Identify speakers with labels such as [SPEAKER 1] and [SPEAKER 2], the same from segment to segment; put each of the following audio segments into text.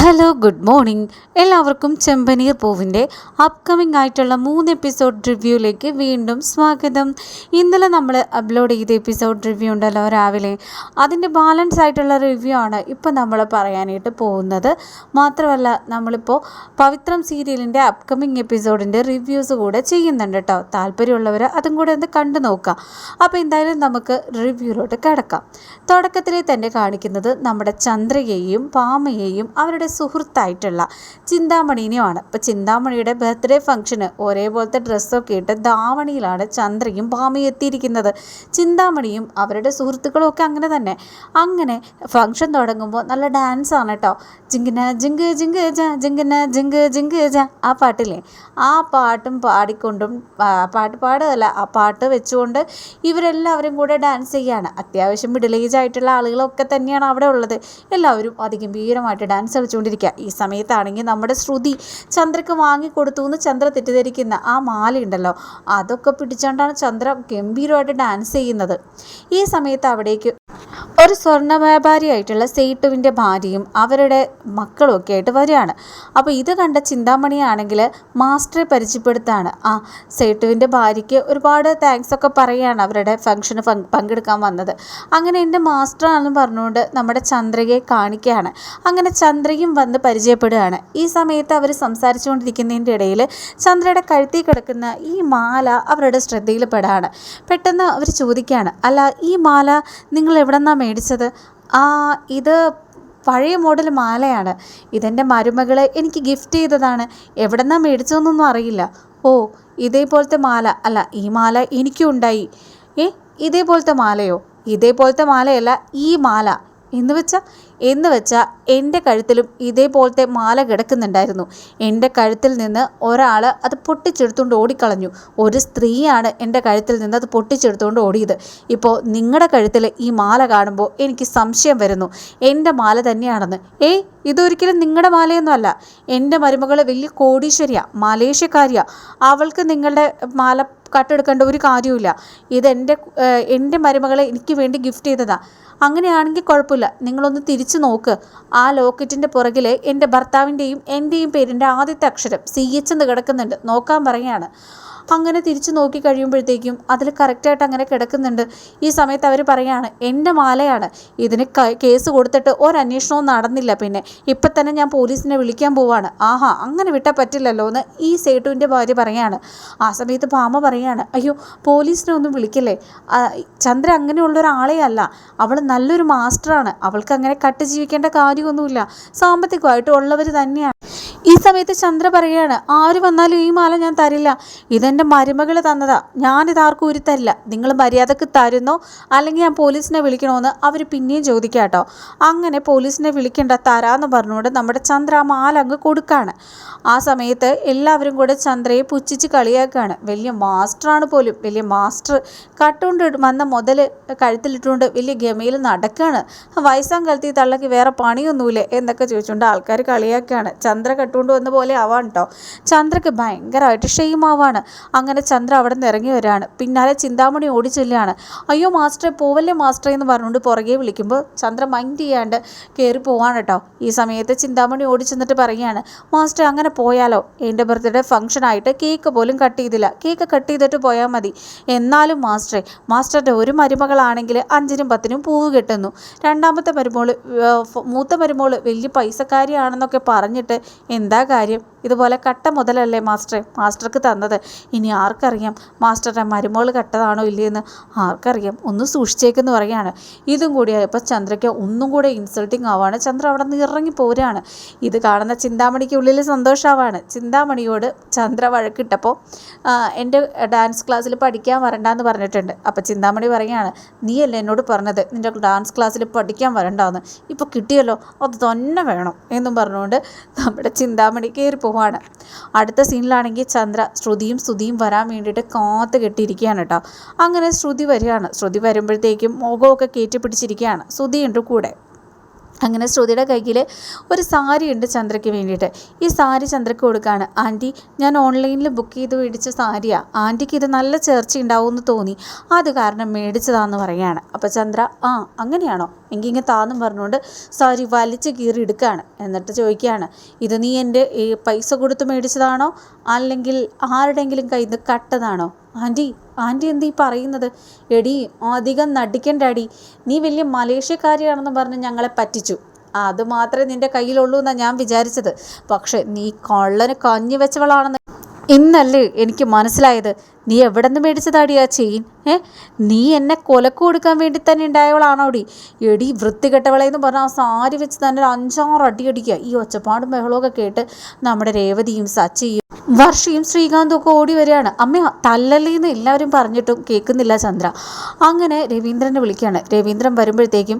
[SPEAKER 1] Hello good morning. എല്ലാവർക്കും ചെമ്പനീർ പൂവിന്റെ upcoming ആയിട്ടുള്ള മൂന്ന് എപ്പിസോഡ് റിവ്യൂയിലേക്ക് വീണ്ടും സ്വാഗതം. ഇന്നലെ നമ്മൾ അപ്ലോഡ് ചെയ്ത എപ്പിസോഡ് റിവ്യൂ ഉണ്ടല്ലോ രാവിലെ. അതിന്റെ ബാലൻസ് ആയിട്ടുള്ള റിവ്യൂ ആണ് ഇപ്പോൾ നമ്മൾ പറയാനായിട്ട് പോകുന്നത്. മാത്രമല്ല നമ്മളിപ്പോൾ പവിത്രം സീരിയലിന്റെ അപ്കമിംഗ് എപ്പിസോഡിന്റെ റിവ്യൂസ് കൂടെ ചെയ്യുന്നുണ്ട് കേട്ടോ. താല്പര്യമുള്ളവർ അതും കൂടെ ഒന്ന് കണ്ടു നോക്കാം. അപ്പോൾ എന്തായാലും നമുക്ക് റിവ്യൂയിലോട്ട് കിടക്കാം. തുടക്കത്തിൽ തന്നെ കാണിക്കുന്നത് നമ്മുടെ ചന്ദ്രയെയും പാമയെയും അവരുടെ സുഹൃത്തായിട്ടുള്ള ചിന്താമണീനെയുമാണ്. ഇപ്പോൾ ചിന്താമണിയുടെ ബർത്ത്ഡേ ഫംഗ്ഷന് ഒരേപോലത്തെ ഡ്രസ്സൊക്കെ ഇട്ട് ധാവണിയിലാണ് ചന്ദ്രയും ഭാമി എത്തിയിരിക്കുന്നത്. ചിന്താമണിയും അവരുടെ സുഹൃത്തുക്കളും ഒക്കെ അങ്ങനെ തന്നെ. അങ്ങനെ ഫംഗ്ഷൻ തുടങ്ങുമ്പോൾ നല്ല ഡാൻസ് ആണ് കേട്ടോ. ജിങ്കിന ജിങ്ക് ജിങ്ക് ജ ജിങ്കിന ജിങ്ക് ജിങ്ക് ജ ആ പാട്ടില്ലേ? ആ പാട്ടും പാടിക്കൊണ്ടും പാട്ട് പാടുകയല്ല ആ പാട്ട് വെച്ചുകൊണ്ട് ഇവരെല്ലാവരും കൂടെ ഡാൻസ് ചെയ്യുകയാണ് അത്യാവശ്യം മിഡിൽ ഏജ് ആയിട്ടുള്ള ആളുകളൊക്കെ തന്നെയാണ് അവിടെ ഉള്ളത്. എല്ലാവരും അതിഗംഭീരമായിട്ട് ഡാൻസ് കളിച്ചുകൊണ്ടിരിക്കുക ഈ സമയത്താണെങ്കിൽ നമ്മുടെ ശ്രുതി ചന്ദ്രക്ക് വാങ്ങിക്കൊടുത്തു എന്ന് ചന്ദ്ര തെറ്റിദ്ധരിക്കുന്ന ആ മാല ഉണ്ടല്ലോ അതൊക്കെ പിടിച്ചുകൊണ്ടാണ് ചന്ദ്ര ഗംഭീരമായിട്ട് ഡാൻസ് ചെയ്യുന്നത്. ഈ സമയത്ത് അവിടേക്ക് ഒരു സ്വർണ വ്യാപാരിയായിട്ടുള്ള സേട്ടുവിന്റെ ഭാര്യയും അവരുടെ മക്കളും ഒക്കെ ആയിട്ട് വരികയാണ്. അപ്പോൾ ഇത് കണ്ട ചിന്താമണിയാണെങ്കിൽ മാസ്റ്ററെ പരിചയപ്പെടുത്താണ്. ആ സേട്ടുവിന്റെ ഭാര്യയ്ക്ക് ഒരുപാട് താങ്ക്സ് ഒക്കെ പറയുകയാണ് അവരുടെ ഫംഗ്ഷന് പങ്കെടുക്കാൻ വന്നത്. അങ്ങനെ എന്റെ മാസ്റ്ററാണെന്ന് പറഞ്ഞുകൊണ്ട് നമ്മുടെ ചന്ദ്രയെ കാണിക്കുകയാണ്. അങ്ങനെ ചന്ദ്രയും വന്ന് പരിചയപ്പെടുകയാണ്. ഈ സമയത്ത് അവർ സംസാരിച്ചുകൊണ്ടിരിക്കുന്നതിന്റെ ഇടയിൽ ചന്ദ്രയുടെ കഴുത്തിൽ കിടക്കുന്ന ഈ മാല അവരുടെ ശ്രദ്ധയിൽപ്പെടാണ്. പെട്ടെന്ന് അവർ ചോദിക്കുകയാണ് അല്ല ഈ മാല നിങ്ങൾ എവിടെ നിന്നാണ് മേടിച്ചത്? ആ ഇത് പഴയ മോഡൽ മാലയാണ്. ഇതെന്റെ മരുമകൾ എനിക്ക് ഗിഫ്റ്റ് ചെയ്തതാണ്. എവിടെ നിന്നാണ് മേടിച്ചതെന്നൊന്നും അറിയില്ല. ഓ ഇതേപോലത്തെ മാല. അല്ല ഈ മാല എനിക്കും ഉണ്ടായി. ഏ ഇതേപോലത്തെ മാലയോ? ഇതേപോലത്തെ മാലയല്ല ഈ മാല. എന്ന് വെച്ചാൽ എന്ന് വെച്ചാൽ എന്റെ കഴുത്തിലും ഇതേപോലത്തെ മാല കിടക്കുന്നുണ്ടായിരുന്നു. എന്റെ കഴുത്തിൽ നിന്ന് ഒരാൾ അത് പൊട്ടിച്ചെടുത്തുകൊണ്ട് ഓടിക്കളഞ്ഞു. ഒരു സ്ത്രീയാണ് എന്റെ കഴുത്തിൽ നിന്ന് അത് പൊട്ടിച്ചെടുത്തുകൊണ്ട് ഓടിയത്. ഇപ്പോൾ നിങ്ങളുടെ കഴുത്തിൽ ഈ മാല കാണുമ്പോൾ എനിക്ക് സംശയം വരുന്നു. എന്റെ മാല തന്നെയാണെന്ന്. ഏയ് ഇതൊരിക്കലും നിങ്ങളുടെ മാലയൊന്നുമല്ല എന്റെ മരുമകൾ വലിയ കോടീശ്വരിയാണ് മലേഷ്യക്കാരിയാണ് അവൾക്ക് നിങ്ങളുടെ മാല കട്ടെടുക്കേണ്ട ഒരു കാര്യവുമില്ല. ഇതെന്റെ എന്റെ മരുമകളെ എനിക്ക് വേണ്ടി ഗിഫ്റ്റ് ചെയ്തതാണ് അങ്ങനെയാണെങ്കിൽ കുഴപ്പമില്ല. നിങ്ങളൊന്ന് തിരിച്ചു നോക്ക്. ആ ലോക്കറ്റിന്റെ പുറകിൽ എന്റെ ഭർത്താവിന്റെയും എന്റെയും പേരിന്റെ ആദ്യത്തെ അക്ഷരം സി എച്ച് എന്ന് കിടക്കുന്നുണ്ട്. നോക്കാൻ പറയാണ് അങ്ങനെ തിരിച്ചു നോക്കി കഴിയുമ്പോഴത്തേക്കും അതിൽ കറക്റ്റായിട്ട് അങ്ങനെ കിടക്കുന്നുണ്ട്. ഈ സമയത്ത് അവർ പറയാണ് എന്റെ മാലയാണ്. ഇതിന് കേസ് കൊടുത്തിട്ട് ഒരന്വേഷണവും നടന്നില്ല പിന്നെ. ഇപ്പം തന്നെ ഞാൻ പോലീസിനെ വിളിക്കാൻ പോവാണ്. ആഹാ അങ്ങനെ വിട്ടാൽ പറ്റില്ലല്ലോ എന്ന് ഈ സേട്ടുവിന്റെ ഭാര്യ പറയാണ്. ആ സമയത്ത് ഭാമ പറയാണ് അയ്യോ പോലീസിനെ ഒന്നും വിളിക്കില്ലേ? ചന്ദ്ര അങ്ങനെയുള്ള ഒരാളെ അല്ല. അവൾ നല്ലൊരു മാസ്റ്ററാണ്. അവൾക്ക് അങ്ങനെ കട്ട് ജീവിക്കേണ്ട കാര്യമൊന്നുമില്ല. സാമ്പത്തികമായിട്ട് ഉള്ളവർ തന്നെയാണ്. ഈ സമയത്ത് ചന്ദ്ര പറയാണ് ആര് വന്നാലും ഈ മാല ഞാൻ തരില്ല. ഇതെന്റെ മരുമകൾ തന്നതാ. ഞാനിത് ആർക്കും ഉരുത്തരില്ല. നിങ്ങൾ മര്യാദയ്ക്ക് തരുന്നോ? അല്ലെങ്കിൽ ഞാൻ പോലീസിനെ വിളിക്കണമെന്ന് അവർ പിന്നെയും ചോദിക്കാട്ടോ അങ്ങനെ പോലീസിനെ വിളിക്കേണ്ട തരാന്ന് പറഞ്ഞുകൊണ്ട് നമ്മുടെ ചന്ദ്ര ആ മാല അങ്ങ് കൊടുക്കാണ്. ആ സമയത്ത് എല്ലാവരും കൂടെ ചന്ദ്രയെ പുച്ഛിച്ച് കളിയാക്കുകയാണ് വലിയ മാസ്റ്ററാണ് പോലും. വലിയ മാസ്റ്റർ കട്ടുകൊണ്ട് വന്ന മുതൽ കഴുത്തിലിട്ടുകൊണ്ട് വലിയ ഗമയിൽ നടക്കുകയാണ് വയസ്സാം കാലത്ത് തള്ളക്ക് വേറെ പണിയൊന്നുമില്ല എന്നൊക്കെ ചോദിച്ചുകൊണ്ട് ആൾക്കാർ കളിയാക്കുകയാണ് ചന്ദ്ര കട്ടുകൊണ്ട് വന്ന പോലെ ആവാണ് കേട്ടോ ചന്ദ്രക്ക് ഭയങ്കരമായിട്ട് ഷെയിമാവാണ് അങ്ങനെ ചന്ദ്ര അവിടെ നിന്ന് ഇറങ്ങി വരികയാണ്. പിന്നാലെ ചിന്താമണി ഓടി ചെല്ലുകയാണ്. അയ്യോ മാസ്റ്ററെ പോവല്ലേ മാസ്റ്ററെ? എന്ന് പറഞ്ഞുകൊണ്ട് പുറകെ വിളിക്കുമ്പോൾ ചന്ദ്ര മൈൻഡ് ചെയ്യാണ്ട് കയറി പോവാണ് കേട്ടോ. ഈ സമയത്ത് ചിന്താമണി ഓടി ചെന്നിട്ട് പറയുകയാണ് മാസ്റ്റർ അങ്ങനെ പോയാലോ? എന്റെ ബർത്ത്ഡേ ഫംഗ്ഷനായിട്ട് കേക്ക് പോലും കട്ട് ചെയ്തില്ല. കേക്ക് കട്ട് ചെയ്തിട്ട് പോയാൽ മതി. എന്നാലും മാസ്റ്ററെ മാസ്റ്ററുടെ ഒരു മരുമകളാണെങ്കിൽ അഞ്ചിനും പത്തിനും പൂവ് കെട്ടുന്നു. രണ്ടാമത്തെ മരുമോൾ മൂത്ത മരുമോൾ വലിയ പൈസക്കാരിയാണെന്നൊക്കെ പറഞ്ഞിട്ട് എന്താ കാര്യം? ഇതുപോലെ കട്ട മുതലല്ലേ മാസ്റ്ററെ? മാസ്റ്റർക്ക് തന്നത്. ഇനി ആർക്കറിയാം? മാസ്റ്ററുടെ മരുമോൾ കട്ടതാണോ ഇല്ലയെന്ന് ആർക്കറിയാം? ഒന്ന് സൂക്ഷിച്ചേക്കെന്ന് പറയാണ് ഇതും കൂടി ആയപ്പോൾ ചന്ദ്രയ്ക്ക് ഒന്നും കൂടെ ഇൻസൾട്ടിങ് ആവാണ്. ചന്ദ്ര അവിടെ നിന്ന് ഇറങ്ങി പോരാണ്. ഇത് കാണുന്ന ചിന്താമണിക്ക് ഉള്ളിൽ സന്തോഷമാവാണ് ചിന്താമണിയോട് ചന്ദ്ര വഴക്കിട്ടപ്പോൾ എന്റെ ഡാൻസ് ക്ലാസ്സിൽ പഠിക്കാൻ വരണ്ടെന്ന് പറഞ്ഞിട്ടുണ്ട്. അപ്പോൾ ചിന്താമണി പറയാണ് നീയല്ലേ എന്നോട് പറഞ്ഞത്? നിന്റെ ഡാൻസ് ക്ലാസ്സിൽ പഠിക്കാൻ വരണ്ടാന്ന്. ഇപ്പോൾ കിട്ടിയല്ലോ അത് തന്നെ വേണം. എന്നും പറഞ്ഞുകൊണ്ട് നമ്മുടെ ചിന്താമണി കയറി പോവാണ്. അടുത്ത സീനിലാണെങ്കിൽ ചന്ദ്ര ശ്രുതിയും സ്തുതിയും വരാൻ വേണ്ടിയിട്ട് കാത്ത് കെട്ടിയിരിക്കുകയാണ് കേട്ടോ. അങ്ങനെ ശ്രുതി വരികയാണ്. ശ്രുതി വരുമ്പോഴത്തേക്കും മുഖമൊക്കെ കയറ്റി പിടിച്ചിരിക്കുകയാണ്. ശ്രുതിയുണ്ട് കൂടെ. അങ്ങനെ ശ്രുതിയുടെ കയ്യിൽ ഒരു സാരി ഉണ്ട് ചന്ദ്രയ്ക്ക് വേണ്ടിയിട്ട്. ഈ സാരി ചന്ദ്രയ്ക്ക് കൊടുക്കുകയാണ് ആന്റി ഞാൻ ഓൺലൈനിൽ ബുക്ക് ചെയ്ത് മേടിച്ച സാരിയാണ് ആന്റിക്ക് ഇത് നല്ല ചേർച്ച ഉണ്ടാവും എന്ന് തോന്നി. അത് കാരണം മേടിച്ചതാന്ന് പറയുകയാണ് അപ്പോൾ ചന്ദ്ര ആ അങ്ങനെയാണോ? എങ്കിൽ ഇങ്ങനെ താന്നും പറഞ്ഞുകൊണ്ട് സാരി വലിച്ച് കീറി എടുക്കുകയാണ് എന്നിട്ട് ചോദിക്കുകയാണ് ഇത് നീ എന്റെ പൈസ കൊടുത്ത് മേടിച്ചതാണോ? അല്ലെങ്കിൽ ആരുടെയെങ്കിലും കയ്യിൽ നിന്ന് കട്ടതാണോ? ആന്റി ആന്റി എന്തീ പറയുന്നത്? എടി അധികം നടിക്കണ്ട അടി നീ വലിയ മലേഷ്യക്കാരിയാണെന്ന് പറഞ്ഞ് ഞങ്ങളെ പറ്റിച്ചു. അത് മാത്രമേ നിന്റെ കയ്യിലുള്ളൂ എന്നാണ് ഞാൻ വിചാരിച്ചത്. പക്ഷെ നീ കള്ളന് കഞ്ഞി വെച്ചവളാണെന്ന് ഇന്നല്ലേ എനിക്ക് മനസ്സിലായത്. നീ എവിടെ നിന്ന് മേടിച്ചതാടി ആ ചെയിൻ? ഏ? നീ എന്നെ കൊലക്ക് കൊടുക്കാൻ വേണ്ടി തന്നെ ഉണ്ടായവളാണോടി എടി വൃത്തികെട്ടവളെ എന്ന് പറഞ്ഞാൽ ആ സാരി വെച്ച് തന്നെ ഒരു അഞ്ചാറ് അടി അടിക്കുക ഈ ഒച്ചപ്പാടും ബഹളമൊക്കെ കേട്ട് നമ്മുടെ രേവതിയും സച്ചിയും വർഷയും ശ്രീകാന്തും ഒക്കെ ഓടി വരികയാണ്. അമ്മ തല്ലല്ലേന്ന് എല്ലാവരും പറഞ്ഞിട്ടും കേൾക്കുന്നില്ല ചന്ദ്ര. അങ്ങനെ രവീന്ദ്രനെ വിളിക്കുകയാണ്. രവീന്ദ്രൻ വരുമ്പോഴത്തേക്കും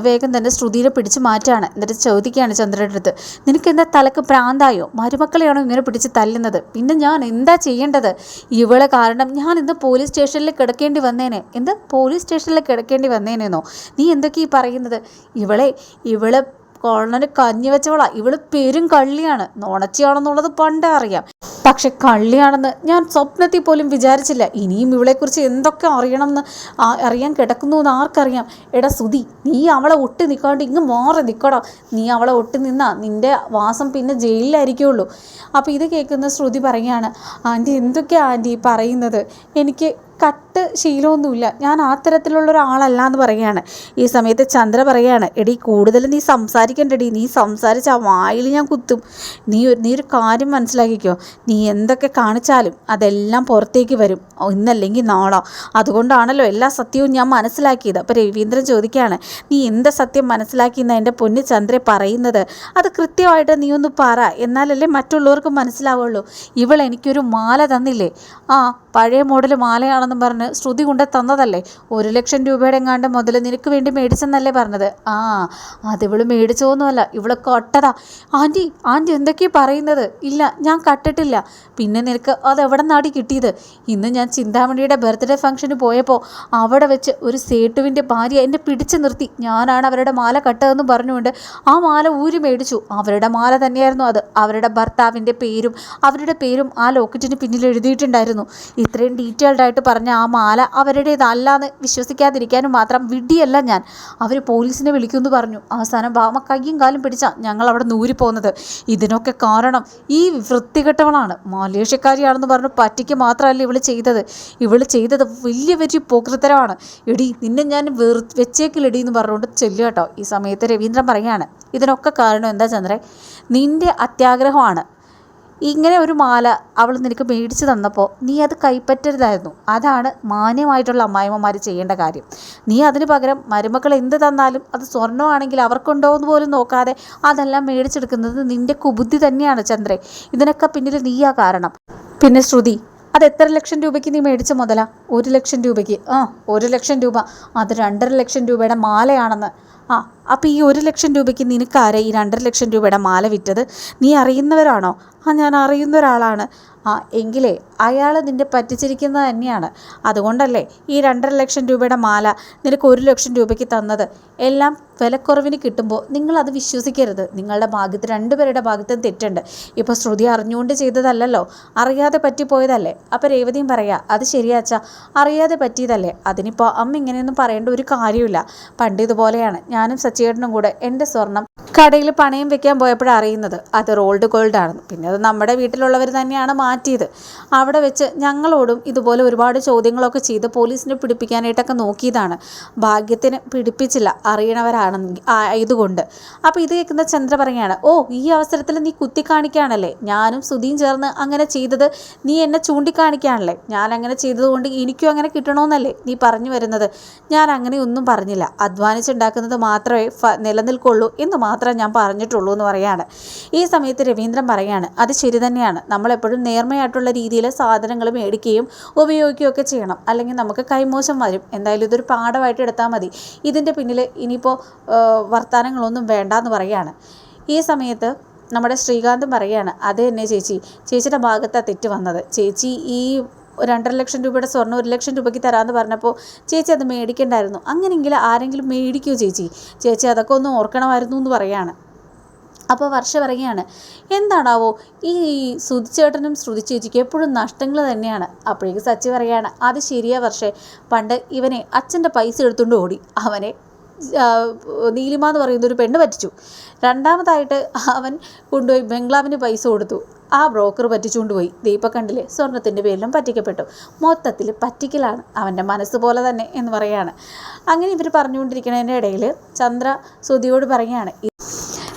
[SPEAKER 1] വേഗം തന്നെ ശ്രുതിയെ പിടിച്ച് മാറ്റുകയാണ്. എന്നിട്ട് ചോദിക്കുകയാണ് ചന്ദ്രയുടെ അടുത്ത് നിനക്ക് എന്താ തലക്ക് പ്രാന്തായോ? മരുമക്കളെയാണോ ഇങ്ങനെ പിടിച്ച് തല്ലുന്നത്? പിന്നെ ഞാൻ എന്താ ചെയ്യേണ്ടത്? ഇവളെ കാരണം ഞാൻ ഇന്ന് പോലീസ് സ്റ്റേഷനിൽ കിടക്കേണ്ടി വന്നേനെ. എന്ത്? പോലീസ് സ്റ്റേഷനിൽ കിടക്കേണ്ടി വന്നേനെന്നോ? നീ എന്തൊക്കെയാ ഈ പറയുന്നത്? ഇവളെ ഇവളെ കൊള്ളന് കഞ്ഞി വെച്ചവളാ. ഇവൾ പേരും കള്ളിയാണ്. നോണച്ചിയാണെന്നുള്ളത് പണ്ടേ അറിയാം. പക്ഷെ കള്ളിയാണെന്ന് ഞാൻ സ്വപ്നത്തിൽ പോലും വിചാരിച്ചില്ല. ഇനിയും ഇവളെക്കുറിച്ച് എന്തൊക്കെ അറിയണമെന്ന് അറിയാൻ കിടക്കുന്നു എന്ന് ആർക്കറിയാം? എടാ സുധി നീ അവളെ ഒട്ടി നിൽക്കാണ്ട് ഇങ്ങ് മാറി നിൽക്കടാ നീ അവളെ ഒട്ടി നിന്നാ നിന്റെ വാസം പിന്നെ ജയിലിലായിരിക്കുള്ളൂ. അപ്പോൾ ഇത് കേൾക്കുന്ന ശ്രുതി പറയുകയാണ് ആന്റി എന്തൊക്കെയാണ് ആന്റി പറയുന്നത്? എനിക്ക് കട്ട് ശീലമൊന്നുമില്ല. ഞാൻ ആ തരത്തിലുള്ള ഒരാളല്ല എന്ന് പറയുകയാണ്. ഈ സമയത്ത് ചന്ദ്ര പറയുകയാണ് എടി കൂടുതൽ നീ സംസാരിക്കണ്ടടി. നീ സംസാരിച്ച ആ വായിൽ ഞാൻ കുത്തും. നീ ഒരു നീ ഒരു കാര്യം മനസ്സിലാക്കിക്കോ. നീ എന്തൊക്കെ കാണിച്ചാലും അതെല്ലാം പുറത്തേക്ക് വരും. ഇന്നല്ലെങ്കിൽ നാളോ. അതുകൊണ്ടാണല്ലോ എല്ലാ സത്യവും ഞാൻ മനസ്സിലാക്കിയത്. അപ്പോൾ രവീന്ദ്രൻ ചോദിക്കുകയാണ് നീ എന്ത് സത്യം മനസ്സിലാക്കിയെന്ന് എന്റെ പൊന്ന് ചന്ദ്ര പറയുന്നത്? അത് കൃത്യമായിട്ട് നീ ഒന്ന് പറ. എന്നാലല്ലേ മറ്റുള്ളവർക്ക് മനസ്സിലാവുള്ളൂ. ഇവൾ എനിക്കൊരു മാല തന്നില്ലേ? ആ പഴയ മോഡൽ മാലയാണെന്നും പറഞ്ഞ് ശ്രുതി കൊണ്ട് തന്നതല്ലേ? ഒരു ലക്ഷം രൂപയുടെ എങ്ങാണ്ട് മുതൽ നിനക്ക് വേണ്ടി മേടിച്ചെന്നല്ലേ പറഞ്ഞത്. ആ അതിവൾ മേടിച്ചോന്നുമല്ല ഇവൾ കൊട്ടതാ. ആന്റി ആന്റി എന്തൊക്കെയാ പറയുന്നത്? ഇല്ല ഞാൻ കട്ടിട്ടില്ല. പിന്നെ നിനക്ക് അത് എവിടെ നിന്നാടി കിട്ടിയത്? ഇന്ന് ഞാൻ ചിന്താമണിയുടെ ബർത്ത്ഡേ ഫംഗ്ഷന് പോയപ്പോൾ അവിടെ വെച്ച് ഒരു സേട്ടുവിന്റെ ഭാര്യ എന്നെ പിടിച്ചു നിർത്തി. ഞാനാണ് അവരുടെ മാല കട്ടതെന്ന് പറഞ്ഞുകൊണ്ട് ആ മാല ഊരി മേടിച്ചു. അവരുടെ മാല തന്നെയായിരുന്നു അത്. അവരുടെ ഭർത്താവിന്റെ പേരും അവരുടെ പേരും ആ ലോക്കറ്റിന് പിന്നിൽ എഴുതിയിട്ടുണ്ടായിരുന്നു. ഇത്രയും ഡീറ്റെയിൽഡ് ആയിട്ട് പറഞ്ഞ ആ മാല അവരുടേതല്ല എന്ന് വിശ്വസിക്കാതിരിക്കാനും മാത്രം വിഡിയല്ല ഞാൻ. അവർ പോലീസിനെ വിളിക്കുമെന്ന് പറഞ്ഞു. അവസാനം ഭാമ കയ്യും കാലും പിടിച്ചാൽ ഞങ്ങൾ അവിടെ നൂരിപ്പോകുന്നത് ഇതിനൊക്കെ കാരണം ഈ വൃത്തികെട്ടവളാണ്. മലേഷ്യക്കാരിയാണെന്ന് പറഞ്ഞു പറ്റിക്ക് മാത്രമല്ല ഇവൾ ചെയ്തത്. ഇവൾ ചെയ്തത് വലിയ വലിയ പോകൃത്തരമാണ് എടി നിന്നെ ഞാൻ വെറു വെച്ചേക്കിലെടി എന്ന് പറഞ്ഞുകൊണ്ട് ചെല്ലുക കേട്ടോ. ഈ സമയത്ത് രവീന്ദ്രൻ പറയുകയാണ് ഇതിനൊക്കെ കാരണം എന്താ ചന്ദ്രേ? നിന്റെ അത്യാഗ്രഹമാണ്. ഇങ്ങനെ ഒരു മാല അവൾ നിനക്ക് മേടിച്ചു തന്നപ്പോൾ നീ അത് കൈപ്പറ്റരുതായിരുന്നു. അതാണ് മാന്യമായിട്ടുള്ള അമ്മായിമ്മമാർ ചെയ്യേണ്ട കാര്യം. നീ അതിന് പകരം മരുമക്കൾ എന്ത് തന്നാലും അത് സ്വർണമാണെങ്കിൽ അവർക്കുണ്ടോ എന്ന് പോലും നോക്കാതെ അതെല്ലാം മേടിച്ചെടുക്കുന്നത് നിന്റെ കുബുദ്ധി തന്നെയാണ് ചന്ദ്രേ. ഇതിനൊക്കെ പിന്നിൽ നീയാ കാരണം. പിന്നെ ശ്രുതി അത് എത്ര ലക്ഷം രൂപയ്ക്ക് നീ മേടിച്ച മുതല? ഒരു ലക്ഷം രൂപയ്ക്ക്. ആ ഒരു ലക്ഷം രൂപ. അത് രണ്ടര ലക്ഷം രൂപയുടെ മാലയാണെന്ന് ആ അപ്പോൾ ഈ ഒരു ലക്ഷം രൂപയ്ക്ക് നിനക്കാരെ ഈ രണ്ടര ലക്ഷം രൂപയുടെ മാല വിറ്റത്? നീ അറിയുന്നവരാണോ? ആ ഞാൻ അറിയുന്ന ഒരാളാണ്. ആ എങ്കിലേ അയാൾ നിന്നെ പറ്റിച്ചിരിക്കുന്നത് തന്നെയാണ്. അതുകൊണ്ടല്ലേ ഈ രണ്ടര ലക്ഷം രൂപയുടെ മാല നിനക്ക് ഒരു ലക്ഷം രൂപയ്ക്ക് തന്നത്? എല്ലാം വിലക്കുറവിന് കിട്ടുമ്പോൾ നിങ്ങളത് വിശ്വസിക്കരുത്. നിങ്ങളുടെ ഭാഗത്ത് രണ്ടുപേരുടെ ഭാഗത്തും തെറ്റുണ്ട്. ഇപ്പോൾ ശ്രുതി അറിഞ്ഞുകൊണ്ട് ചെയ്തതല്ലല്ലോ. അറിയാതെ പറ്റിപ്പോയതല്ലേ? അപ്പോൾ രേവതിയും പറയാ അത് ശരിയാച്ച അറിയാതെ പറ്റിയതല്ലേ? അതിനിപ്പോൾ അമ്മ ഇങ്ങനെയൊന്നും പറയേണ്ട ഒരു കാര്യമില്ല. പണ്ട് ഇതുപോലെയാണ്. ഞാനും സച്ചിയേട്ടനും കൂടെ എന്റെ സ്വർണം കടയിൽ പണയം വെക്കാൻ പോയപ്പോഴാണ് അറിയുന്നത്. അത് റോൾഡ് ഗോൾഡ് പിന്നെ അത് നമ്മുടെ വീട്ടിലുള്ളവർ തന്നെയാണ് മാറ്റിയത്. അവിടെ വെച്ച് ഞങ്ങളോടും ഇതുപോലെ ഒരുപാട് ചോദ്യങ്ങളൊക്കെ ചെയ്ത് പോലീസിനെ പിടിപ്പിക്കാനായിട്ടൊക്കെ നോക്കിയതാണ്. ഭാഗ്യത്തിന് പിടിപ്പിച്ചില്ല അറിയണവരാണെന്ന് ആയതുകൊണ്ട്. അപ്പോൾ ഇത് കേൾക്കുന്ന ചന്ദ്ര പറയാണ് ഓ ഈ അവസരത്തിൽ നീ കുത്തി കാണിക്കുകയാണല്ലേ ഞാനും സുധീം ചേർന്ന് അങ്ങനെ ചെയ്തത് നീ എന്നെ ചൂണ്ടിക്കാണിക്കുകയാണല്ലേ? ഞാൻ അങ്ങനെ ചെയ്തതുകൊണ്ട് എനിക്കും അങ്ങനെ കിട്ടണമെന്നല്ലേ നീ പറഞ്ഞു വരുന്നത്? ഞാൻ അങ്ങനെ ഒന്നും പറഞ്ഞില്ല. അധ്വാനിച്ചുണ്ടാക്കുന്നത് മാത്രമേ നിലനിൽക്കുള്ളൂ എന്ന് മാത്രമേ ഞാൻ പറഞ്ഞിട്ടുള്ളൂ എന്ന് പറയാണ്. ഈ സമയത്ത് രവീന്ദ്രൻ പറയാണ് അത് ശരി തന്നെയാണ്. നമ്മളെപ്പോഴും നേർമയായിട്ടുള്ള രീതിയിൽ സാധനങ്ങൾ മേടിക്കുകയും ഉപയോഗിക്കുകയും ഒക്കെ ചെയ്യണം. അല്ലെങ്കിൽ നമുക്ക് കൈമോശം വരും. എന്തായാലും ഇതൊരു പാഠമായിട്ട് എടുത്താൽ മതി. ഇതിന്റെ പിന്നിൽ ഇനിയിപ്പോൾ വർത്തമാനങ്ങളൊന്നും വേണ്ട എന്ന് പറയുകയാണ്. ഈ സമയത്ത് നമ്മുടെ ശ്രീകാന്ത് പറയാണ് അത് തന്നെ ചേച്ചി. ചേച്ചിയുടെ ഭാഗത്താണ് തെറ്റ് വന്നത്. ചേച്ചി ഈ രണ്ടര ലക്ഷം രൂപയുടെ സ്വർണം ഒരു ലക്ഷം രൂപയ്ക്ക് തരാമെന്ന് പറഞ്ഞപ്പോൾ ചേച്ചി അത് മേടിക്കണ്ടായിരുന്നു. അങ്ങനെയെങ്കിൽ ആരെങ്കിലും മേടിക്കുമോ ചേച്ചി? ചേച്ചി അതൊക്കെ ഒന്ന് ഓർക്കണമായിരുന്നു എന്ന് പറയാണ് അപ്പോൾ വർഷ പറയുകയാണ് എന്താണാവോ ഈ ശ്രുതിച്ചേട്ടനും ശ്രുതി ചേച്ചിക്ക് എപ്പോഴും നഷ്ടങ്ങൾ തന്നെയാണ്. അപ്പോഴേക്ക് സച്ചി പറയുകയാണ് അത് ശരിയാ വർഷേ പണ്ട് ഇവനെ അച്ഛന്റെ പൈസ എടുത്തുകൊണ്ട് ഓടി അവനെ നീലിമ എന്ന് പറയുന്ന ഒരു പെണ്ണ് പറ്റിച്ചു. രണ്ടാമതായിട്ട് അവൻ കൊണ്ടുപോയി ബംഗ്ലാവിന് പൈസ കൊടുത്തു. ആ ബ്രോക്കർ പറ്റിച്ചുകൊണ്ട് പോയി. ദീപ കണ്ടില്ലേ സ്വർണത്തിന്റെ പേരിലും പറ്റിക്കപ്പെട്ടു. മൊത്തത്തിൽ പറ്റിക്കലാണ് അവന്റെ മനസ്സ് പോലെ തന്നെ എന്ന് പറയാണ് അങ്ങനെ ഇവർ പറഞ്ഞുകൊണ്ടിരിക്കുന്നതിന്റെ ഇടയിൽ ചന്ദ്ര സുധിയോട് പറയുകയാണ്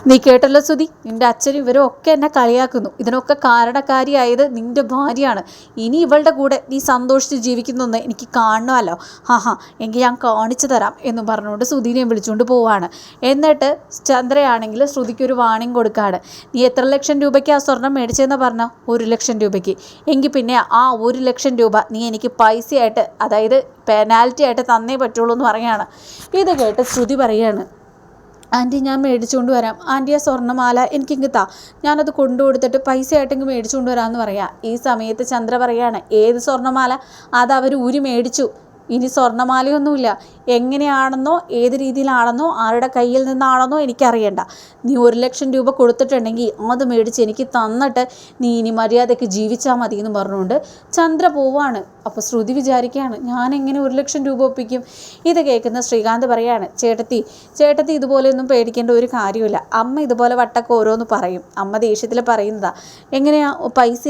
[SPEAKER 1] നീ കേട്ടല്ലോ സുധി. നിന്റെ അച്ഛനും ഇവരും ഒക്കെ എന്നെ കളിയാക്കുന്നു. ഇതിനൊക്കെ കാരണക്കാരിയായത് നിന്റെ ഭാര്യയാണ്. ഇനി ഇവളുടെ കൂടെ നീ സന്തോഷിച്ച് ജീവിക്കുന്നൊന്ന് എനിക്ക് കാണണമല്ലോ. ഹാ ഹാ എങ്കിൽ ഞാൻ കാണിച്ചു തരാം എന്ന് പറഞ്ഞുകൊണ്ട് സുധീനെ വിളിച്ചുകൊണ്ട് പോവാണ്. എന്നിട്ട് ചന്ദ്രയാണെങ്കിൽ ശ്രുതിക്കൊരു വാണിംഗ് കൊടുക്കാണ്. നീ എത്ര ലക്ഷം രൂപയ്ക്ക് ആ സ്വർണം മേടിച്ചതെന്ന് പറഞ്ഞാൽ ഒരു ലക്ഷം രൂപയ്ക്ക്. എങ്കിൽ പിന്നെ ആ ഒരു ലക്ഷം രൂപ നീ എനിക്ക് പൈസയായിട്ട് അതായത് പെനാൽറ്റി ആയിട്ട് തന്നേ പറ്റുള്ളൂ എന്ന് പറയാണ് ഇത് കേട്ട് ശ്രുതി പറയാണ് ആന്റി ഞാൻ മേടിച്ചുകൊണ്ട് വരാം. ആന്റി ആ സ്വർണമാല എനിക്കിങ്ങ് താ. ഞാനത് കൊണ്ടു കൊടുത്തിട്ട് പൈസ ആയിട്ടെങ്കിൽ മേടിച്ചുകൊണ്ട് വരാമെന്ന് പറയാം. ഈ സമയത്ത് ചന്ദ്ര പറയാണ് ഏത് സ്വർണമാല? അത് അവർ ഊരി മേടിച്ചു. ഇനി സ്വർണമാലയൊന്നുമില്ല. എങ്ങനെയാണെന്നോ ഏത് രീതിയിലാണെന്നോ ആരുടെ കയ്യിൽ നിന്നാണെന്നോ എനിക്കറിയണ്ട. നീ ഒരു ലക്ഷം രൂപ കൊടുത്തിട്ടുണ്ടെങ്കിൽ അത് മേടിച്ച് എനിക്ക് തന്നിട്ട് നീ ഇനി മര്യാദയ്ക്ക് ജീവിച്ചാൽ മതി എന്ന് പറഞ്ഞുകൊണ്ട് ചന്ദ്ര പോവാണ്. അപ്പോൾ ശ്രുതി വിചാരിക്കുകയാണ് ഞാൻ എങ്ങനെ ഒരു ലക്ഷം രൂപ ഒപ്പിക്കും? ഇത് കേൾക്കുന്ന ശ്രീകാന്ത് പറയാണ് ചേട്ടത്തി ചേട്ടത്തി ഇതുപോലെയൊന്നും പേടിക്കേണ്ട ഒരു കാര്യമില്ല. അമ്മ ഇതുപോലെ വട്ടൊക്കെ ഓരോന്ന് പറയും. അമ്മ ദേഷ്യത്തിൽ പറയുന്നതാ. എങ്ങനെയാ പൈസ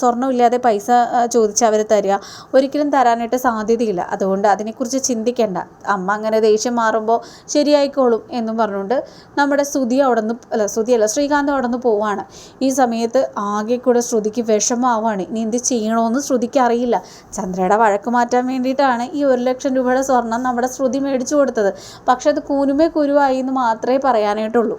[SPEAKER 1] സ്വർണമില്ലാതെ പൈസ ചോദിച്ച് അവർ തരിക ഒരിക്കലും തരാനായിട്ട് സാധ്യതയില്ല. അതുകൊണ്ട് അതിനെക്കുറിച്ച് ചിന്തിക്കേണ്ട. അമ്മ അങ്ങനെ ദേഷ്യം മാറുമ്പോൾ ശരിയായിക്കോളും എന്നും പറഞ്ഞുകൊണ്ട് നമ്മുടെ ശ്രുതി അവിടെ നിന്ന് അല്ല ശ്രുതിയല്ല ശ്രീകാന്ത് അവിടെ നിന്ന് പോവാണ്. ഈ സമയത്ത് ആകെ കൂടെ ശ്രുതിക്ക് വിഷമാവാണ്. ഇനി എന്ത് ചെയ്യണമെന്ന് ശ്രുതിക്ക് അറിയില്ല. ചന്ദ്രയുടെ വഴക്ക് മാറ്റാൻ വേണ്ടിയിട്ടാണ് ഈ ഒരു ലക്ഷം രൂപയുടെ സ്വർണം നമ്മുടെ ശ്രുതി മേടിച്ചു കൊടുത്തത്. പക്ഷെ അത് കൂനുമേ കുരുവായി എന്ന് മാത്രമേ പറയാനായിട്ടുള്ളൂ.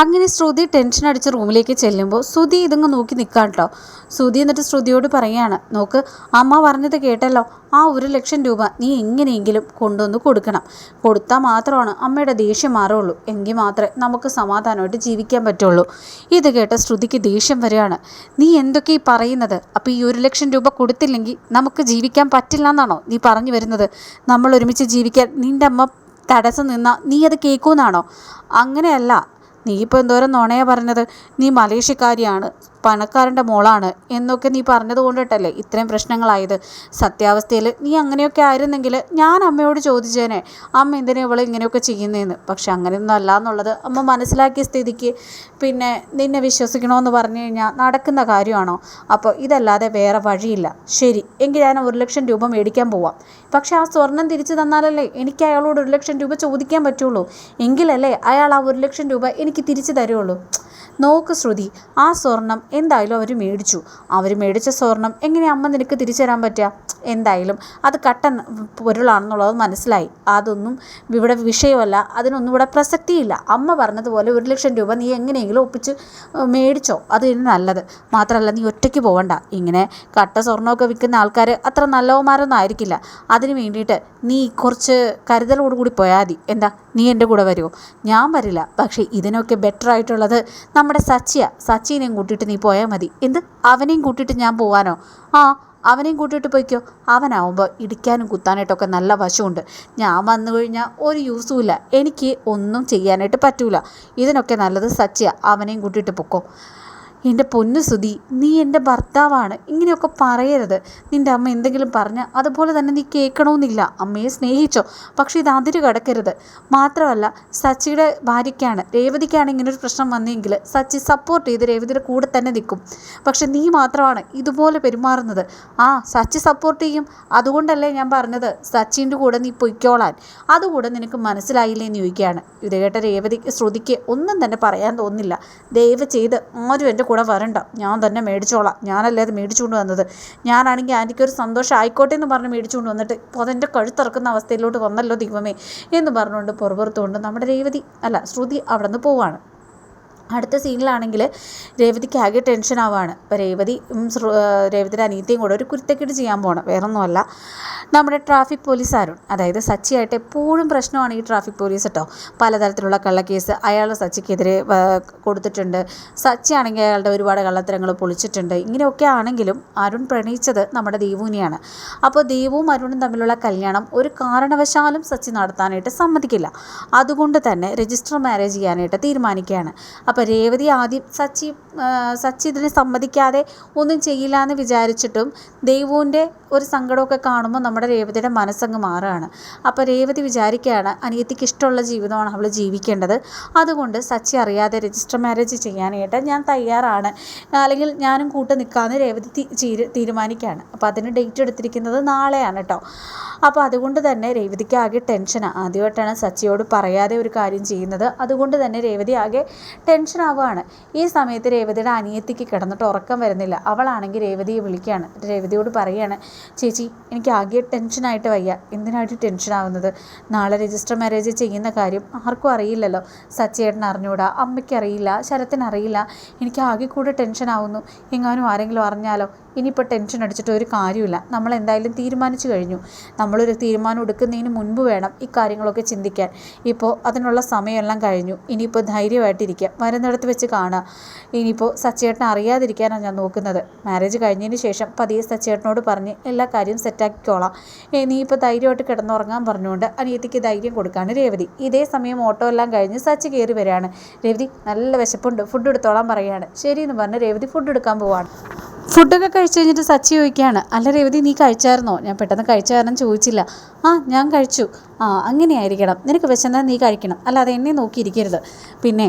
[SPEAKER 1] അങ്ങനെ ശ്രുതി ടെൻഷൻ അടിച്ച് റൂമിലേക്ക് ചെല്ലുമ്പോൾ ശ്രുതി ഇതങ്ങ് നോക്കി നിൽക്കാം കേട്ടോ ശ്രുതി എന്നിട്ട് ശ്രുതിയോട് പറയാണ് നോക്ക് അമ്മ പറഞ്ഞത് കേട്ടല്ലോ. ആ ഒരു ലക്ഷം രൂപ നീ എങ്ങനെയെങ്കിലും കൊണ്ടുവന്ന് കൊടുക്കണം. കൊടുത്താൽ മാത്രമാണ് അമ്മയുടെ ദേഷ്യം മാറുള്ളൂ. എങ്കിൽ മാത്രമേ നമുക്ക് സമാധാനമായിട്ട് ജീവിക്കാൻ പറ്റുള്ളൂ. ഇത് കേട്ട ശ്രുതിക്ക് ദേഷ്യം വരികയാണ്. നീ എന്തൊക്കെ ഈ പറയുന്നത്? അപ്പോൾ ഈ ഒരു ലക്ഷം രൂപ കൊടുത്തില്ലെങ്കിൽ നമുക്ക് ജീവിക്കാൻ പറ്റില്ല എന്നാണോ നീ പറഞ്ഞു വരുന്നത്? നമ്മൾ ഒരുമിച്ച് ജീവിക്കാൻ നിന്റെ അമ്മ തടസ്സം നിന്നാൽ നീ അത് കേൾക്കുമെന്നാണോ അങ്ങനെയല്ല നീ ഇപ്പോൾ എന്തോരം നുണയാ പറഞ്ഞത്? നീ മലേഷ്യക്കാരിയാണ്. പണക്കാരന്റെ മോളാണ് എന്നൊക്കെ നീ പറഞ്ഞത് കൊണ്ടിട്ടല്ലേ ഇത്രയും പ്രശ്നങ്ങളായത്? സത്യാവസ്ഥയിൽ നീ അങ്ങനെയൊക്കെ ആയിരുന്നെങ്കിൽ ഞാൻ അമ്മയോട് ചോദിച്ചേനെ അമ്മ എന്തിനാ ഇവളെ ഇങ്ങനെയൊക്കെ ചെയ്യുന്നതെന്ന് പക്ഷെ അങ്ങനെയൊന്നും അല്ല എന്നുള്ളത് അമ്മ മനസ്സിലാക്കിയ സ്ഥിതിക്ക് പിന്നെ നിന്നെ വിശ്വസിക്കണമെന്ന് പറഞ്ഞു കഴിഞ്ഞാൽ നടക്കുന്ന കാര്യമാണോ? അപ്പോൾ ഇതല്ലാതെ വേറെ വഴിയില്ല. ശരി എങ്കിൽ ഞാൻ ഒരു ലക്ഷം രൂപ മേടിക്കാൻ പോവാം. പക്ഷേ ആ സ്വർണം തിരിച്ചു തന്നാലല്ലേ എനിക്ക് അയാളോട് ഒരു ലക്ഷം രൂപ ചോദിക്കാൻ പറ്റുള്ളൂ? എങ്കിലല്ലേ അയാൾ ആ ഒരു ലക്ഷം രൂപ എനിക്ക് തിരിച്ചു തരുള്ളൂ? നോക്ക് ശ്രുതി ആ സ്വർണം എന്തായാലും അവർ മേടിച്ചു. അവർ മേടിച്ച സ്വർണം എങ്ങനെ അമ്മ നിനക്ക് തിരിച്ചു തരാൻ പറ്റുക എന്തായാലും അത് കട്ടൻ പൊരുളാണെന്നുള്ളത് മനസ്സിലായി. അതൊന്നും ഇവിടെ വിഷയമല്ല. അതിനൊന്നും ഇവിടെ പ്രസക്തിയില്ല. അമ്മ പറഞ്ഞതുപോലെ ഒരു ലക്ഷം രൂപ നീ എങ്ങനെയെങ്കിലും ഒപ്പിച്ച് മേടിച്ചോ. അത് നല്ലത്. മാത്രമല്ല നീ ഒറ്റയ്ക്ക് പോകണ്ട ഇങ്ങനെ കട്ട സ്വർണമൊക്കെ വിൽക്കുന്ന ആൾക്കാർ അത്ര നല്ലവന്മാരൊന്നും ആയിരിക്കില്ല. അതിന് വേണ്ടിയിട്ട് നീ കുറച്ച് കരുതലോടുകൂടി പോയാൽ മതി. എന്താ? നീ എന്റെ കൂടെ വരുമോ ഞാൻ വരില്ല. പക്ഷേ ഇതിനൊക്കെ ബെറ്റർ ആയിട്ടുള്ളത് നമ്മുടെ സച്ചിയ സച്ചിനെയും കൂട്ടിയിട്ട് നീ പോയാൽ മതി. എന്ത്? അവനെയും കൂട്ടിയിട്ട് ഞാൻ പോവാനോ? ആ അവനെയും കൂട്ടിയിട്ട് പോയിക്കോ. അവനാവുമ്പോൾ ഇടിക്കാനും കുത്താനായിട്ടൊക്കെ നല്ല വശമുണ്ട്. ഞാൻ വന്നു കഴിഞ്ഞാൽ ഒരു യൂസും ഇല്ല. എനിക്ക് ഒന്നും ചെയ്യാനായിട്ട് പറ്റൂല. ഇതിനൊക്കെ നല്ലത് സച്ചിയ. അവനെയും കൂട്ടിയിട്ട് പൊക്കോ. എന്റെ പൊന്നു സുധി നീ എന്റെ ഭർത്താവാണ്. ഇങ്ങനെയൊക്കെ പറയരുത്. നിന്റെ അമ്മ എന്തെങ്കിലും പറഞ്ഞാൽ അതുപോലെ തന്നെ നീ കേൾക്കണമെന്നില്ല അമ്മയെ സ്നേഹിച്ചോ. പക്ഷേ ഇത് അതിര് കിടക്കരുത്. മാത്രമല്ല സച്ചിയുടെ ഭാര്യയ്ക്കാണ് രേവതിക്കാണ് ഇങ്ങനൊരു പ്രശ്നം വന്നെങ്കിൽ സച്ചി സപ്പോർട്ട് ചെയ്ത് രേവതിയുടെ കൂടെ തന്നെ നിൽക്കും. പക്ഷെ നീ മാത്രമാണ് ഇതുപോലെ പെരുമാറുന്നത്. ആ സച്ചി സപ്പോർട്ട് ചെയ്യും. അതുകൊണ്ടല്ലേ ഞാൻ പറഞ്ഞത്. സച്ചിന്റെ കൂടെ നീ പൊയ്ക്കോളാൻ. അതുകൂടെ നിനക്ക് മനസ്സിലായില്ലേ എന്ന് ചോദിക്കുകയാണ്. ഇത് കേട്ട രേവതിക്ക് ശ്രുതിക്ക് ഒന്നും തന്നെ പറയാൻ തോന്നുന്നില്ല. ദയവ് ചെയ്ത് ആരും എന്റെ കൂടെ വരണ്ട. ഞാൻ തന്നെ മേടിച്ചോളാം. ഞാനല്ലേ അത് മേടിച്ചുകൊണ്ട് വന്നത്. ഞാനാണെങ്കിൽ ആന്റിക്ക് ഒരു സന്തോഷം ആയിക്കോട്ടെ എന്ന് പറഞ്ഞ് മേടിച്ചുകൊണ്ട് വന്നിട്ട് ഇപ്പോൾ അതെന്റെ കഴുത്തിറക്കുന്ന അവസ്ഥയിലോട്ട് വന്നല്ലോ ദൈവമേ എന്ന് പറഞ്ഞുകൊണ്ട് പുറപുറത്തുകൊണ്ട് നമ്മുടെ രേവതി അല്ല ശ്രുതി അവിടെ നിന്ന് പോവാണ്. അടുത്ത സീനിലാണെങ്കിൽ രേവതിക്ക് ആകെ ടെൻഷൻ ആവുകയാണ് അപ്പോൾ രേവതി രേവതിയുടെ അനിയത്തിയും കൂടെ ഒരു കുരുത്തക്കെട്ട് ചെയ്യാൻ പോകണം വേറൊന്നുമല്ല. നമ്മുടെ ട്രാഫിക് പോലീസ് അരുൺ അതായത് സച്ചിയായിട്ട് എപ്പോഴും പ്രശ്നമാണ് ഈ ട്രാഫിക് പോലീസ് കേട്ടോ പലതരത്തിലുള്ള കള്ളക്കേസ് അയാൾ സച്ചിക്കെതിരെ കൊടുത്തിട്ടുണ്ട്. സച്ചി ആണെങ്കിൽ അയാളുടെ ഒരുപാട് കള്ളത്തരങ്ങൾ പൊളിച്ചിട്ടുണ്ട്. ഇങ്ങനെയൊക്കെ ആണെങ്കിലും അരുൺ പ്രണയിച്ചത് നമ്മുടെ ദീപുവിനെയാണ് അപ്പോൾ ദീപുവും അരുണും തമ്മിലുള്ള കല്യാണം ഒരു കാരണവശാലും സച്ചി നടത്താനായിട്ട് സമ്മതിക്കില്ല. അതുകൊണ്ട് തന്നെ രജിസ്റ്റർ മാരേജ് ചെയ്യാനായിട്ട് തീരുമാനിക്കുകയാണ്. അപ്പോൾ രേവതി ആദ്യം സച്ചി സച്ചി ഇതിന് സമ്മതിക്കാതെ ഒന്നും ചെയ്യില്ല എന്ന് വിചാരിച്ചിട്ടും ദൈവൂന്റെ ഒരു സങ്കടമൊക്കെ കാണുമ്പോൾ നമ്മുടെ രേവതിയുടെ മനസ്സങ്ങ് മാറുകയാണ്. അപ്പോൾ രേവതി വിചാരിക്കുകയാണ് അനിയത്തിക്ക് ഇഷ്ടമുള്ള ജീവിതമാണ് അവൾ ജീവിക്കേണ്ടത്. അതുകൊണ്ട് സച്ചി അറിയാതെ രജിസ്റ്റർ മാരേജ് ചെയ്യാനായിട്ട് ഞാൻ തയ്യാറാണ്. അല്ലെങ്കിൽ ഞാനും കൂട്ട് നിൽക്കാമെന്ന് രേവതി തീരുമാനിക്കുകയാണ്. അപ്പോൾ അതിന് ഡേറ്റ് എടുത്തിരിക്കുന്നത് നാളെയാണ് കേട്ടോ. അപ്പോൾ അതുകൊണ്ട് തന്നെ രേവതിക്ക് ആകെ ടെൻഷനാണ്. ആദ്യമായിട്ടാണ് സച്ചിയോട് പറയാതെ ഒരു കാര്യം ചെയ്യുന്നത്. അതുകൊണ്ട് തന്നെ രേവതി ആകെ ടെൻഷൻ ആവുകയാണ് ഈ സമയത്ത് രേവതിയുടെ അനിയത്തിക്ക് കിടന്നിട്ട് ഉറക്കം വരുന്നില്ല. അവളാണെങ്കിൽ രേവതിയെ വിളിക്കുകയാണ്. രേവതിയോട് പറയുകയാണ് ചേച്ചി എനിക്ക് ആകെ ടെൻഷനായിട്ട് വയ്യ. എന്തിനായിട്ട് ടെൻഷനാവുന്നത്? നാളെ രജിസ്റ്റർ മാരേജ് ചെയ്യുന്ന കാര്യം ആർക്കും അറിയില്ലല്ലോ. സച്ചേട്ടൻ അറിഞ്ഞൂടാ. അമ്മയ്ക്ക് അറിയില്ല. ശരത്തിന് അറിയില്ല എനിക്ക് ആകെ കൂടെ ടെൻഷൻ ആവുന്നു എങ്ങാനും ആരെങ്കിലും അറിഞ്ഞാലോ? ഇനിയിപ്പോൾ ടെൻഷൻ അടിച്ചിട്ട് ഒരു കാര്യമില്ല നമ്മൾ എന്തായാലും തീരുമാനിച്ചു കഴിഞ്ഞു. നമ്മളൊരു തീരുമാനം എടുക്കുന്നതിന് മുൻപ് വേണം ഈ കാര്യങ്ങളൊക്കെ ചിന്തിക്കാൻ. ഇപ്പോൾ അതിനുള്ള സമയമെല്ലാം കഴിഞ്ഞു. ഇനിയിപ്പോൾ ധൈര്യമായിട്ടിരിക്കുക. വരുന്നിടത്ത് വെച്ച് കാണുക ഇനിയിപ്പോൾ സച്ചേട്ടനെ അറിയാതിരിക്കാനാണ് ഞാൻ നോക്കുന്നത്. മാരേജ് കഴിഞ്ഞതിന് ശേഷം പതിയെ സച്ചേട്ടനോട് പറഞ്ഞ് എല്ലാ കാര്യവും സെറ്റാക്കിക്കോളാം നീ ഇപ്പോൾ ധൈര്യമായിട്ട് കിടന്നുറങ്ങാൻ പറഞ്ഞുകൊണ്ട് അനിയത്തിക്ക് ധൈര്യം കൊടുക്കാണ് രേവതി. ഇതേ സമയം ഓട്ടോ എല്ലാം കഴിഞ്ഞ് സച്ച് കയറി വരികയാണ്. രേവതി നല്ല വിശപ്പുണ്ട്. ഫുഡ് എടുത്തോളാൻ പറയുകയാണ്. ശരിയെന്ന് പറഞ്ഞ് രേവതി ഫുഡ് എടുക്കാൻ പോവാണ്. ഫുഡൊക്കെ കഴിച്ചു കഴിഞ്ഞിട്ട് സച്ചി ചോദിക്കുകയാണ് അല്ല രേവതി നീ കഴിച്ചായിരുന്നോ? ഞാൻ പെട്ടെന്ന് കഴിച്ച കാരണം ചോദിച്ചില്ല. ആ ഞാൻ കഴിച്ചു. ആ അങ്ങനെയായിരിക്കണം. നിനക്ക് വിശന്നാൽ നീ കഴിക്കണം. അല്ലാതെ എന്നെ നോക്കിയിരിക്കരുത്. പിന്നെ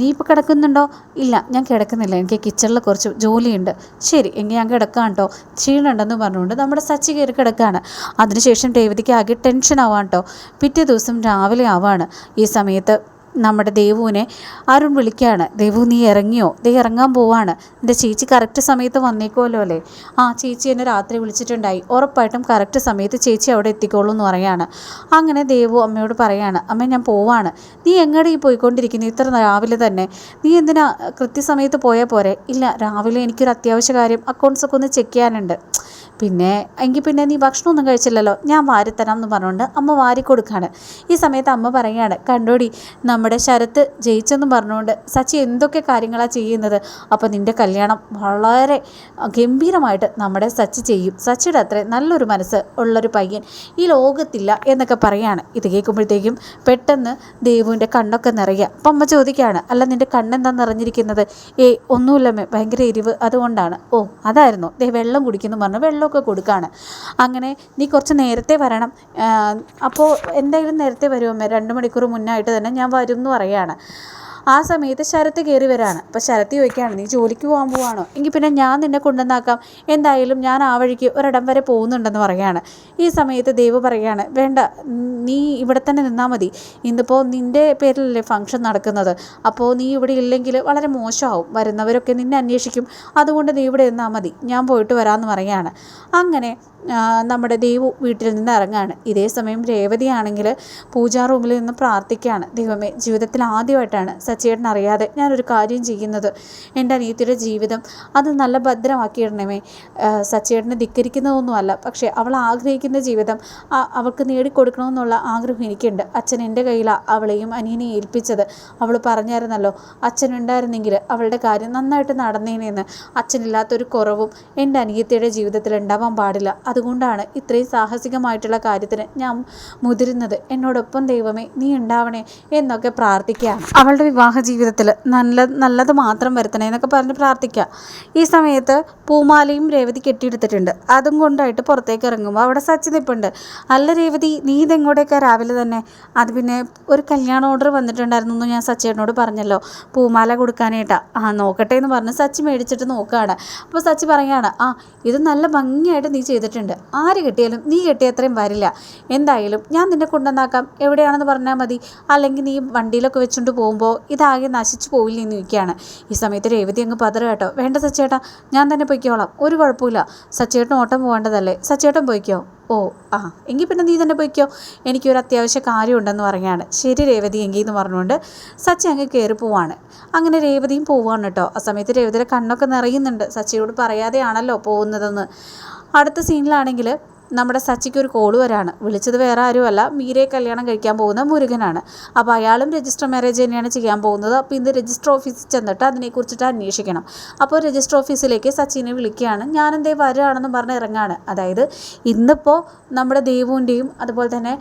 [SPEAKER 1] നീ ഇപ്പോൾ കിടക്കുന്നുണ്ടോ? ഇല്ല ഞാൻ കിടക്കുന്നില്ല. എനിക്ക് കിച്ചണിൽ കുറച്ച് ജോലിയുണ്ട്. ശരി എങ്കിൽ ഞാൻ കിടക്കാം കേട്ടോ ക്ഷീണമുണ്ടെന്ന് പറഞ്ഞുകൊണ്ട് നമ്മുടെ സച്ചി കയറി കിടക്കുകയാണ് അതിനുശേഷം രേവതിക്ക് ആകെ ടെൻഷൻ ആവാം കേട്ടോ പിറ്റേ ദിവസം രാവിലെ ആവാണ്. ഈ സമയത്ത് നമ്മുടെ ദേവുവിനെ. അരുൺ വിളിക്കുകയാണ് ദേവു നീ ഇറങ്ങിയോ? ദേ ഇറങ്ങാൻ പോവാണ്. എന്റെ ചേച്ചി കറക്റ്റ് സമയത്ത് വന്നേക്കുമല്ലോ അല്ലേ? ആ ചേച്ചി എന്നെ രാത്രി വിളിച്ചിട്ടുണ്ടായി. ഉറപ്പായിട്ടും കറക്റ്റ് സമയത്ത് ചേച്ചി അവിടെ എത്തിക്കോളൂ എന്ന് പറയാണ് അങ്ങനെ ദേവു അമ്മയോട് പറയാണ് അമ്മ ഞാൻ പോവാണ്. നീ എങ്ങടെ ഈ പോയിക്കൊണ്ടിരിക്കുന്നു? ഇത്ര രാവിലെ തന്നെ. നീ എന്തിനാ കൃത്യസമയത്ത് പോയാൽ പോരെ? ഇല്ല രാവിലെ എനിക്കൊരു അത്യാവശ്യ കാര്യം. അക്കൗണ്ട്സൊക്കെ ഒന്ന് ചെക്ക് ചെയ്യാനുണ്ട്. പിന്നെ എങ്കിൽ പിന്നെ നീ ഭക്ഷണമൊന്നും കഴിച്ചില്ലല്ലോ. ഞാൻ വാരിത്തരാം എന്ന് പറഞ്ഞുകൊണ്ട് അമ്മ വാരി കൊടുക്കുകയാണ് ഈ സമയത്ത് അമ്മ പറയുകയാണ് കണ്ടോടി നമ്മുടെ ശരത്ത് ജയിച്ചെന്ന് പറഞ്ഞുകൊണ്ട് സച്ചി എന്തൊക്കെ കാര്യങ്ങളാണ് ചെയ്യുന്നത്? അപ്പോൾ നിന്റെ കല്യാണം വളരെ ഗംഭീരമായിട്ട് നമ്മുടെ സച്ചി ചെയ്യും. സച്ചിയുടെ അത്ര നല്ലൊരു മനസ്സ് ഉള്ളൊരു പയ്യൻ ഈ ലോകത്തില്ല എന്നൊക്കെ പറയുകയാണ് ഇത് കേൾക്കുമ്പോഴത്തേക്കും പെട്ടെന്ന് ദേവുവിന്റെ കണ്ണൊക്കെ നിറയുക അപ്പം അമ്മ ചോദിക്കുകയാണ് അല്ല നിന്റെ കണ്ണെന്താ നിറഞ്ഞിരിക്കുന്നത്? ഏ ഒന്നുമില്ലമ്മേ ഭയങ്കര എരിവ് അതുകൊണ്ടാണ്. ഓ അതായിരുന്നു. ദേ വെള്ളം കുടിക്കുന്നു പറഞ്ഞു. വെള്ളം വെള്ളമൊക്കെ കൊടുക്കുകയാണ് അങ്ങനെ നീ കുറച്ച് നേരത്തെ വരണം. അപ്പോൾ എന്തായാലും നേരത്തെ വരുമോ രണ്ട് മണിക്കൂർ മുന്നായിട്ട് തന്നെ ഞാൻ വരും എന്ന് പറയുകയാണ്. ആ സമയത്ത് ശരത്ത് കയറി വരാണ്. അപ്പോൾ ശരത്ത് ചോദിക്കുകയാണ് നീ ജോലിക്ക് പോകാൻ പോവാണോ? എങ്കിൽ പിന്നെ ഞാൻ നിന്നെ കൊണ്ടുവന്നാക്കാം. എന്തായാലും ഞാൻ ആ വഴിക്ക് ഒരിടം വരെ പോകുന്നുണ്ടെന്ന് പറയുകയാണ്. ഈ സമയത്ത് ദേവ് പറയുകയാണ് വേണ്ട നീ ഇവിടെ തന്നെ നിന്നാൽ മതി. ഇന്നിപ്പോൾ നിന്റെ പേരിലല്ലേ ഫംഗ്ഷൻ നടക്കുന്നത്. അപ്പോൾ നീ ഇവിടെ ഇല്ലെങ്കിൽ വളരെ മോശമാവും. വരുന്നവരൊക്കെ നിന്നെ അന്വേഷിക്കും. അതുകൊണ്ട് നീ ഇവിടെ നിന്നാൽ മതി. ഞാൻ പോയിട്ട് വരാമെന്ന് പറയുകയാണ്. അങ്ങനെ നമ്മുടെ ദേവു വീട്ടിൽ നിന്ന് ഇറങ്ങുകയാണ് ഇതേ സമയം രേവതിയാണെങ്കിൽ പൂജാ റൂമിൽ നിന്ന് പ്രാർത്ഥിക്കുകയാണ്. ദൈവമേ ജീവിതത്തിൽ ആദ്യമായിട്ടാണ് സച്ചേട്ടൻ അറിയാതെ ഞാനൊരു കാര്യം ചെയ്യുന്നത്. എന്റെ അനിയത്തിയുടെ ജീവിതം അത് നല്ല ഭദ്രമാക്കിയിടണമേ. സച്ചേട്ടനെ ധിക്കരിക്കുന്നതൊന്നുമല്ല പക്ഷേ അവൾ ആഗ്രഹിക്കുന്ന ജീവിതം അവൾക്ക് നേടിക്കൊടുക്കണമെന്നുള്ള ആഗ്രഹം എനിക്കുണ്ട്. അച്ഛൻ എന്റെ കയ്യിലാണ് അവളെയും അനിയനെയും ഏൽപ്പിച്ചത്. അവൾ പറഞ്ഞായിരുന്നല്ലോ അച്ഛൻ ഉണ്ടായിരുന്നെങ്കിൽ അവളുടെ കാര്യം നന്നായിട്ട് നടന്നേനെന്ന്. അച്ഛനില്ലാത്തൊരു കുറവും എന്റെ അനിയത്തിയുടെ ജീവിതത്തിൽ ഉണ്ടാവാൻ പാടില്ല. അതുകൊണ്ടാണ് ഇത്രയും സാഹസികമായിട്ടുള്ള കാര്യത്തിന് ഞാൻ മുതിരുന്നത്. എന്നോടൊപ്പം ദൈവമേ നീ ഉണ്ടാവണേ എന്നൊക്കെ പ്രാർത്ഥിക്കുകയാണ്. അവളുടെ വിവാഹ ജീവിതത്തിൽ നല്ല നല്ലത് മാത്രം വരുത്തണേ എന്നൊക്കെ പറഞ്ഞ് പ്രാർത്ഥിക്കുക. ഈ സമയത്ത് പൂമാലയും രേവതി കെട്ടിയെടുത്തിട്ടുണ്ട്. അതും കൊണ്ടായിട്ട് പുറത്തേക്ക് ഇറങ്ങുമ്പോൾ അവിടെ സച്ചി നിൽപ്പുണ്ട് അല്ല രേവതി നീ ഇതെങ്ങോട്ടേക്കാ രാവിലെ തന്നെ? അത് പിന്നെ ഒരു കല്യാണ ഓർഡർ വന്നിട്ടുണ്ടായിരുന്നു എന്ന് ഞാൻ സച്ചിയേട്ടനോട് പറഞ്ഞല്ലോ. പൂമാല കൊടുക്കാനായിട്ടാണ് ആ നോക്കട്ടെ എന്ന് പറഞ്ഞ് സച്ചി മേടിച്ചിട്ട് നോക്കുകയാണ്. അപ്പോൾ സച്ചി പറയുകയാണ് ആ ഇത് നല്ല ഭംഗിയായിട്ട് നീ ചെയ്തിട്ടുണ്ട്. പറഞ്ഞിട്ടുണ്ട് ആര് കിട്ടിയാലും നീ കിട്ടിയ അത്രയും വരില്ല. എന്തായാലും ഞാൻ നിന്നെ കൊണ്ടുവന്നാക്കാം. എവിടെയാണെന്ന് പറഞ്ഞാൽ മതി. അല്ലെങ്കിൽ നീ വണ്ടിയിലൊക്കെ വെച്ചുകൊണ്ട് പോകുമ്പോൾ ഇതാകെ നശിച്ചു പോവില്ല എന്ന് ചോദിക്കുകയാണ്. ഈ സമയത്ത് രേവതി അങ്ങ് പതറ കേട്ടോ. വേണ്ട സച്ചേട്ടാ ഞാൻ തന്നെ പൊയ്ക്കോളാം. ഒരു കുഴപ്പമില്ല സച്ചേട്ടൻ ഓട്ടം പോകേണ്ടതല്ലേ? സച്ചേട്ടൻ പോയിക്കോ? ഓ ആ. എങ്കിൽ പിന്നെ നീ തന്നെ പോയിക്കോ. എനിക്കൊരു അത്യാവശ്യ കാര്യമുണ്ടെന്ന് പറയുകയാണ്. ശരി രേവതി എങ്കിൽ എന്ന് പറഞ്ഞുകൊണ്ട് സച്ചി അങ്ങ് കയറി പോവാണ്. അങ്ങനെ രേവതിയും പോവുകയാണ് കേട്ടോ. ആ സമയത്ത് രേവതിയുടെ കണ്ണൊക്കെ നിറയുന്നുണ്ട്. സച്ചിയോട് പറയാതെയാണല്ലോ പോകുന്നതെന്ന്. അടുത്ത സീനിലാണെങ്കിൽ നമ്മുടെ സച്ചിക്ക് ഒരു കോൾ വരാണ്. വിളിച്ചത് വേറെ ആരുമല്ല. മീരയെ കല്യാണം കഴിക്കാൻ പോകുന്ന മുരുകനാണ്. അപ്പോൾ അയാളും രജിസ്റ്റർ മാരേജ് തന്നെയാണ് ചെയ്യാൻ പോകുന്നത്. അപ്പോൾ ഇന്ന് രജിസ്റ്റർ ഓഫീസിൽ ചെന്നിട്ട് അതിനെക്കുറിച്ചിട്ട് അന്വേഷിക്കണം. അപ്പോൾ രജിസ്റ്റർ ഓഫീസിലേക്ക് സച്ചിനെ വിളിക്കുകയാണ്. ഞാനെന്തേ വരികയാണെന്ന് പറഞ്ഞ് ഇറങ്ങാണ്. അതായത് ഇന്നിപ്പോൾ നമ്മുടെ ദേവുവിന്റെയും അതുപോലെ തന്നെ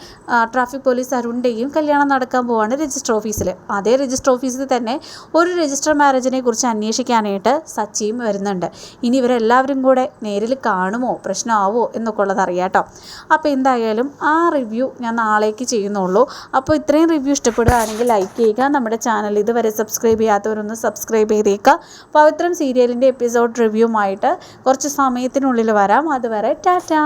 [SPEAKER 1] ട്രാഫിക് പോലീസ് അരുണിന്റെയും കല്യാണം നടക്കാൻ പോവാണ് രജിസ്റ്റർ ഓഫീസിൽ അതേ രജിസ്റ്റർ ഓഫീസിൽ തന്നെ ഒരു രജിസ്റ്റർ മാരേജിനെ കുറിച്ച് അന്വേഷിക്കാനായിട്ട് സച്ചിയും വരുന്നുണ്ട്. ഇനി ഇവരെല്ലാവരും കൂടെ നേരിൽ കാണുമോ? പ്രശ്നമാവോ എന്നൊക്കെ ഉള്ളത് അറിയാം കേട്ടോ അപ്പോൾ എന്തായാലും ആ റിവ്യൂ ഞാൻ നാളേക്ക് ചെയ്യുന്നുള്ളൂ. അപ്പോൾ ഇത്രയും റിവ്യൂ ഇഷ്ടപ്പെടുകയാണെങ്കിൽ ലൈക്ക് ചെയ്യുക നമ്മുടെ ചാനൽ ഇതുവരെ സബ്സ്ക്രൈബ് ചെയ്യാത്തവരൊന്ന് സബ്സ്ക്രൈബ് ചെയ്തേക്കുക. പവിത്രം സീരിയലിന്റെ എപ്പിസോഡ് റിവ്യൂമായിട്ട് കുറച്ച് സമയത്തിനുള്ളിൽ വരാം. അതുവരെ ടാറ്റാ.